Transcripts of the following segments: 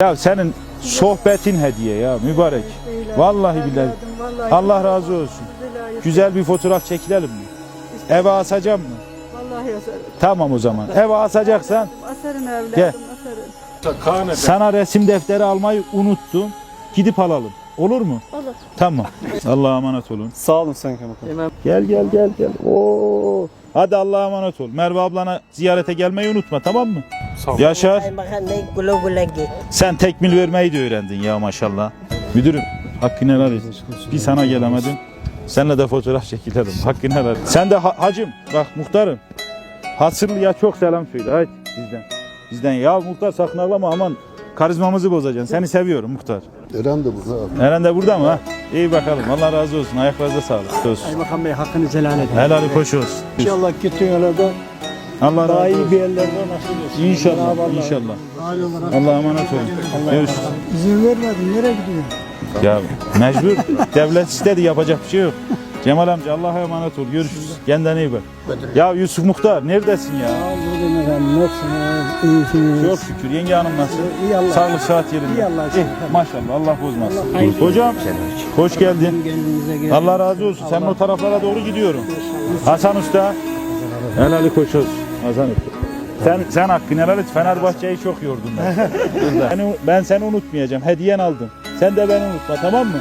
Ya senin sohbetin hediye ya mübarek. Vallahi billahi. Allah razı olsun. Güzel bir fotoğraf çekilelim mi? Eve asacağım mı? Vallahi asarım. Tamam o zaman. Eve asacaksan Asarım evladım, Gel. asarım. sana resim defteri almayı unuttum. Gidip alalım. Olur mu? Olur. Tamam. Allah'a emanet olun. Sağ olun Sayın Kaymakam. Gel gel gel gel. Oo. Hadi Allah'a emanet ol. Merve ablana ziyarete gelmeyi unutma tamam mı? Sağ ol. Yaşar Kaymakam Bey güle güle git. sen tekmil vermeyi de öğrendin ya maşallah. Müdürüm hakkını helal et. Bir sana gelemedim. Seninle de fotoğraf çekilelim. Hakkını helal et. Sen de ha- hacım bak muhtarım. Hasırlıya çok selam söyle. Haydi bizden. Bizden ya muhtar sakın ağlama aman karizmamızı bozacaksın. Seni seviyorum muhtar. Eren de burada. Eren de burada mı ha? İyi bakalım. Allah razı olsun. Ayaklarınıza sağlık. Olsun. Kaymakam Bey hakkını celal edin. Helal hoş olsun. İnşallah gittiğin yerlerde Allah razı daha iyi olsun. bir yerlerde nasip etsin. İnşallah, Cenab-ı Allah. inşallah. Aile olarak Allah'a emanet olun. Görüşürüz. izin vermedin. Nereye gidiyorsun? Ya mecbur. Devlet istedi yapacak bir şey yok. Cemal amca Allah'a emanet ol. Görüşürüz. Kendine iyi bak. Ya Yusuf Muhtar neredesin ya? Buradayım efendim. Nasılsınız? İyisiniz? Çok şükür. Yenge hanım nasıl? İyi Allah. Sağlık saat yerinde. İyi Allah'a şükür. Eh, maşallah Allah bozmasın. Hocam hoş geldin. Allah razı olsun. Sen o taraflara doğru gidiyorum. Hasan Usta. Helali olsun. Hasan Usta. Sen, sen hakkını helal et. Fenerbahçe'yi çok yordun ben. ben, ben seni unutmayacağım. Hediyen aldım. Sen de beni unutma tamam mı?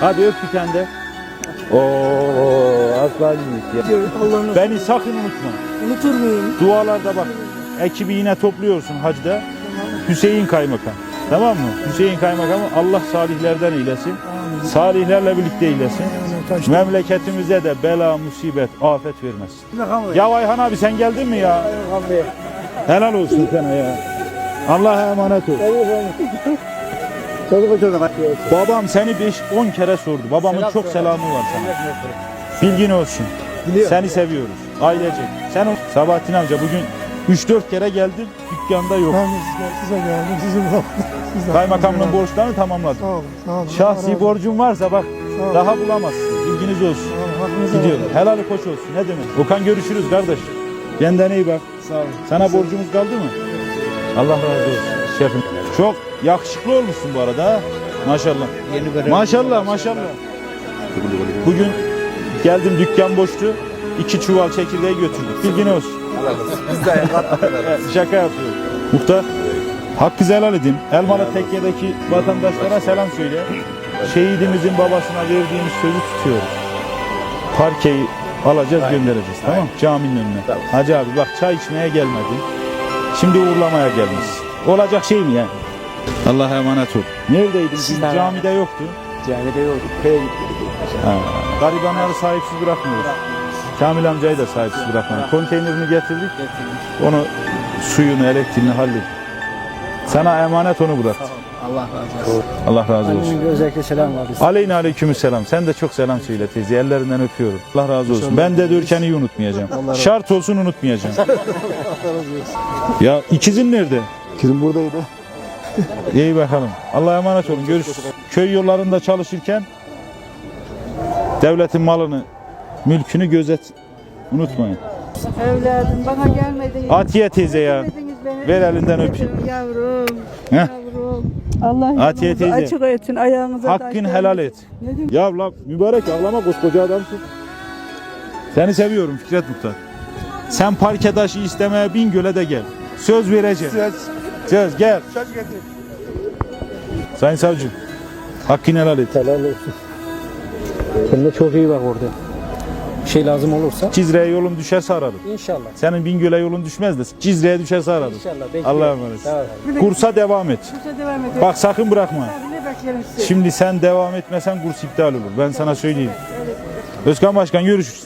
Hadi öp bir tane de. Oo aslan yiğit ya. Allah'ını Beni sakın unutma. unutur muyum? Dualarda bak. Ekibi yine topluyorsun hacda. Hüseyin Kaymakam. Tamam mı? Hüseyin Kaymakamı Allah salihlerden eylesin. Salihlerle birlikte eylesin. Memleketimize de bela, musibet, afet vermesin. Kaymakam Bey. Ya Ayhan abi sen geldin mi ya? Kaymakam Bey. Helal olsun sana ya. Allah'a emanet ol. Babam seni 5-10 kere sordu. Babamın çok selamı var sana. Bilgin olsun. Seni seviyoruz. Ailecek. Sen o Sabahattin amca bugün 3-4 kere geldim. Dükkanda yok. Ben size, size geldim. Sizi bıraktım. Siz de- Kaymakamlığın borçlarını tamamladım. Sağ olun. Sağ olun. Şahsi borcun varsa bak daha bulamazsın. Bilginiz olsun. Gidiyorum. helal edin. Helal koç olsun. Ne demek? Okan görüşürüz kardeş. Kendine iyi bak. Sağ olun. Sana borcumuz kaldı mı? Allah razı olsun şefim. Çok yakışıklı olmuşsun bu arada. Maşallah. Maşallah maşallah. Bugün geldim dükkan boştu. İki çuval çekirdeği götürdük. Bilgin olsun. Evet, Şaka yapıyorum. Muhtar. Hakkı helal edin. Elmalı Tekke'deki vatandaşlara selam söyle. Şehidimizin babasına verdiğimiz sözü tutuyoruz. Parkeyi alacağız göndereceğiz tamam mı? Caminin önüne. Hacı abi bak çay içmeye gelmedin. Şimdi uğurlamaya gelmiş. Olacak şey mi yani? Allah'a emanet ol. Neredeydin? Biz camide yoktu. Camide yoktuk. Köye gittik. Ha. Garibanları sahipsiz bırakmıyoruz. Kamil amcayı da sahipsiz bırakmıyoruz. Konteynerini getirdik. Onu suyunu, elektriğini hallettik. Sana emanet onu bıraktı. Allah razı olsun. Allah razı olsun. Özellikle selam var. Aleyna aleyküm selam. Sen de çok selam söyle teyze. Ellerinden öpüyorum. Allah razı olsun. Ben de Dürken'i unutmayacağım. Şart olsun unutmayacağım. ya ikizin nerede? Kim buradaydı? İyi bakalım. Allah'a emanet olun. Görüşürüz. Köy yollarında çalışırken devletin malını, mülkünü gözet. Unutmayın. Evladım bana gelmediniz. Atiye teyze ya. Ver elinden öpeyim. Yavrum. Heh. Yavrum. Allah Atiye teyze. açık etsin. Ayağınıza Hakkın helal et. Ya la mübarek ağlama koskoca adamsın. Seni seviyorum Fikret Muhtar. Sen parkedaşı istemeye bin göle de gel. Söz vereceğim. Söz gel. Sayın savcım. Hakkını helal et. Helal olsun. Kendine çok iyi bak orada. Bir şey lazım olursa. Cizre'ye yolun düşerse ararım. İnşallah. Senin Bingöl'e yolun düşmez de Cizre'ye düşerse ararım. İnşallah. bekliyorum. Allah'a emanet. Kursa devam et. Kursa devam edin. Bak sakın bırakma. Ne beklerim sizi? Şimdi sen devam etmesen kurs iptal olur. Ben sana söyleyeyim. Özkan Başkan görüşürüz.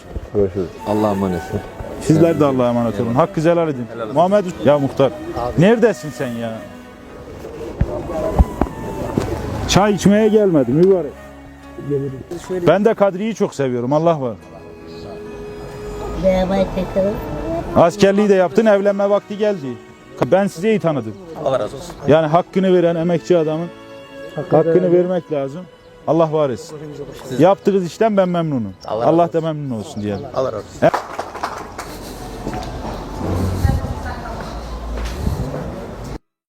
Allah'a emanetsin. Sizler de Allah'a emanet olun. Hakkı helal edin. Muhammed ya muhtar. Neredesin sen ya? Çay içmeye gelmedim mübarek. Ben de Kadri'yi çok seviyorum. Allah var. Askerliği de yaptın, evlenme vakti geldi. Ben sizi iyi tanıdım. Allah razı olsun. Yani hakkını veren emekçi adamın hakkını vermek lazım. Allah var etsin. Yaptığınız işten ben memnunum. Allah, da memnun olsun diyelim. Allah razı olsun.